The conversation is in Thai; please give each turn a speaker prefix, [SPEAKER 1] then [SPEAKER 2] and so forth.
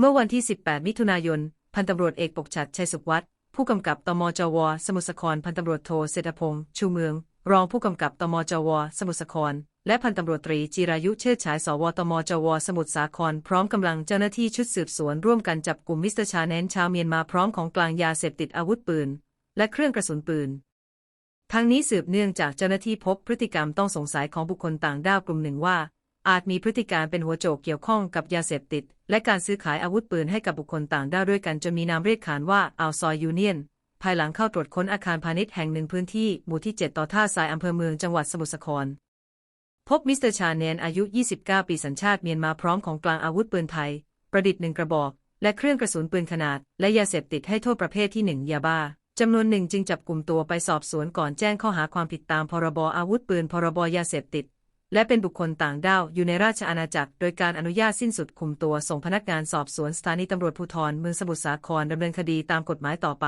[SPEAKER 1] เมื่อวันที่ 18 มิถุนายน พันตำรวจเอกปกชัดชัยสุขวัฒน์ผู้กำกับตมจว สมุทรสาคร พันตำรวจโทเศรษฐพงษ์ชูเมือง รองผู้กำกับตมจว สมุทรสาคร และพันตำรวจตรีจิรายุเชิดฉายสวตมจว สมุทรสาคร พร้อมกำลังเจ้าหน้าที่ชุดสืบสวนร่วมกันจับกลุ่มมิสเตอร์ชาแนนชาวเมียนมาพร้อมของกลางยาเสพติดอาวุธปืน และเครื่องกระสุนปืนทั้งนี้สืบเนื่องจากเจ้าหน้าที่พบพฤติกรรมต้องสงสัยของบุคคลต่างด้าวกลุ่มหนึ่งว่า อาจมีพฤติการเป็นหัวโจกเกี่ยวข้องกับยาเสพติด และการซื้อขายอาวุธปืนให้กับบุคคลต่างด้าวด้วยกันจนมีนามเรียกขานว่าอ่าวซอยยูเนียน ภายหลังเข้าตรวจค้นอาคารพาณิชย์แห่งหนึ่งพื้นที่ หมู่ที่ 7 ต่อท่าทรายอำเภอเมืองจังหวัดสมุทรสาคร พบมิสเตอร์ชาแนนอายุ 29 ปีสัญชาติเมียนมาพร้อมของกลางอาวุธปืนไทย ประดิษฐ์หนึ่งกระบอก และเครื่องกระสุนปืนขนาด และยาเสพติดให้โทษประเภทที่ 1 ยาบ้าจำนวนหนึ่งจึงจับกลุ่มตัวไปสอบสวนก่อนแจ้งข้อหาความผิดตามพรบอาวุธปืนพรบยาเสพติด และเป็นบุคคลต่างด้าวอยู่ในราชอาณาจักร โดยการอนุญาตสิ้นสุดคุมตัวส่งพนักงานสอบสวนสถานีตำรวจภูธรเมืองสมุทรสาครดำเนินคดีตามกฎหมายต่อไป